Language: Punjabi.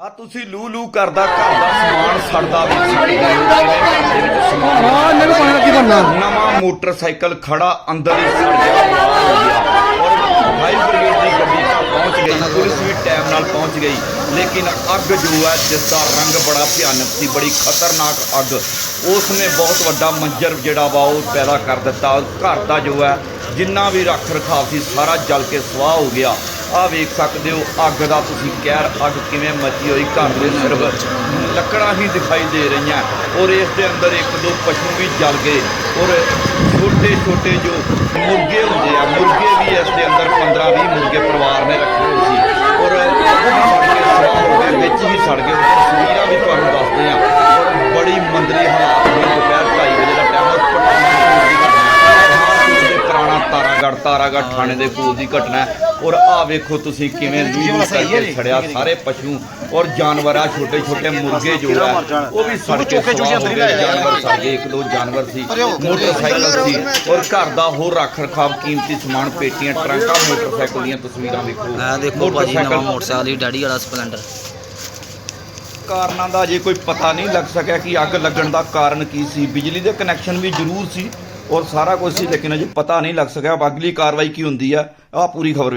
ਆ ਤੁਸੀਂ ਲੂ ਲੂ ਕਰਦਾ ਘਰ ਦਾ ਸਮਾਨ ਸੜਦਾ ਵੀ ਹਾਂ ਕੀ ਬਣਨਾ? ਨਵਾਂ ਮੋਟਰਸਾਈਕਲ ਖੜਾ ਅੰਦਰ ਹੀ ਸੜ ਗਿਆ। ਔਰ ਬ੍ਰਿਗੇਡ ਦੀ ਗੱਡੀ ਤਾਂ ਪਹੁੰਚ ਗਈ। ਪੁਲਿਸ ਵੀ ਟਾਈਮ ਨਾਲ ਪਹੁੰਚ ਗਈ। ਲੇਕਿਨ ਅੱਗ ਜੋ ਹੈ ਜਿਸ ਦਾ ਰੰਗ ਬੜਾ ਭਿਆਨਕ ਸੀ ਬੜੀ ਖਤਰਨਾਕ ਅੱਗ ਉਸ ਨੇ ਬਹੁਤ ਵੱਡਾ ਮੰਜ਼ਰ ਜਿਹੜਾ ਵਾ ਉਹ ਪੈਦਾ ਕਰ ਦਿੱਤਾ। ਘਰ ਦਾ ਜੋ ਹੈ ਜਿੰਨਾ ਵੀ ਰੱਖ ਰਖਾਵ ਸੀ ਸਾਰਾ ਜਲ ਕੇ ਸਵਾਹ ਹੋ ਗਿਆ। ਆ ਵੇਖ ਸਕਦੇ ਹੋ, ਅੱਗ ਦਾ ਤੁਸੀਂ ਕਹਿਰ, ਅੱਗ ਕਿਵੇਂ ਮੱਚੀ ਹੋਈ ਘਰ ਦੇ ਸਿਰਫ ਲੱਕੜਾਂ ਹੀ ਦਿਖਾਈ ਦੇ ਰਹੀਆਂ। ਔਰ ਇਸ ਦੇ ਅੰਦਰ ਇੱਕ ਦੋ ਪਸ਼ੂ ਵੀ ਜਲ ਗਏ। ਔਰ ਛੋਟੇ ਛੋਟੇ ਜੋ ਮੁਰਗੇ ਹੁੰਦੇ ਆ, ਮੁਰਗੇ ਵੀ ਇਸ ਦੇ ਅੰਦਰ 15 20 ਮੁਰਗੇ ਪਰਿਵਾਰ ਨੇ ਰੱਖੇ ਹੋਏ ਸੀ। ਔਰ ਉਹ ਵੀ ਸੜ ਕੇ ਸਵਾਹ ਹੋ ਗਏ, ਵਿੱਚ ਹੀ ਸੜ ਗਏ ਤਸਵੀਰਾਂ ਵੀ ਤੁਹਾਨੂੰ ਦੱਸਦੇ ਆ ਔਰ ਬੜੀ ਮੰਦਰੀ ਹਾਲਾਤ ਹੋਏ ਦੁਪਹਿਰ 2:30 ਵਜੇ ਦਾ ਟਾਈਮ ਔਰ ਪਟਾਣਾ ਦੀ ਘਟਨਾ ਹੈ। ਪੁਰਾਣਾ ਤਾਰਾਗੜ ਤਾਰਾਗੜ ਥਾਣੇ ਦੇ ਕੋਲ ਦੀ ਘਟਨਾ ਹੈ। ਔਰ ਆ ਵੇਖੋ ਤੁਸੀਂ ਕਿਵੇਂ ਲੂਲੂ ਕਰਕੇ ਛੜਿਆ ਸਾਰੇ ਪਸ਼ੂ ਔਰ ਜਾਨਵਰ ਆ ਛੋਟੇ ਛੋਟੇ ਮੁਰਗੇ ਜੋ ਹੈ ਉਹ ਵੀ ਸੜ ਕੇ ਸਵਾਹ ਹੋ ਗਏ। ਜਾਨਵਰ ਗਏ ਇੱਕ ਦੋ ਜਾਨਵਰ ਸੀ ਮੋਟਰਸਾਈਕਲ ਸੀ। ਔਰ ਘਰ ਦਾ ਹੋਰ ਰੱਖ ਰਖਾਵ ਕੀਮਤੀ ਸਮਾਨ ਪੇਟੀਆਂ ਟਰੰਕਾਂ ਮੋਟਰਸਾਈਕਲ ਦੀਆਂ ਤਸਵੀਰਾਂ ਵੇਖੋ। ਮੈਂ ਦੇਖੋ ਭਾਜੀ ਨਵਾਂ ਮੋਟਰਸਾਈਕਲ ਦੀ ਡੈਡੀ ਵਾਲਾ ਸਪਲੈਂਡਰ। ਕਾਰਨਾਂ ਦਾ ਜੇ ਕੋਈ ਪਤਾ ਨਹੀਂ ਲੱਗ ਸਕਿਆ ਕਿ ਅੱਗ ਲੱਗਣ ਦਾ ਕਾਰਨ ਕੀ ਸੀ। ਬਿਜਲੀ ਦੇ ਕਨੈਕਸ਼ਨ ਵੀ ਜ਼ਰੂਰ ਸੀ। ਔਰ ਸਾਰਾ ਕੁਝ ਸੀ, ਲੇਕਿਨ ਅਜੇ ਪਤਾ ਨਹੀਂ ਲੱਗ ਸਕਿਆ, ਅਗਲੀ ਕਾਰਵਾਈ ਕੀ ਹੁੰਦੀ ਆ ਆ ਪੂਰੀ ਖਬਰ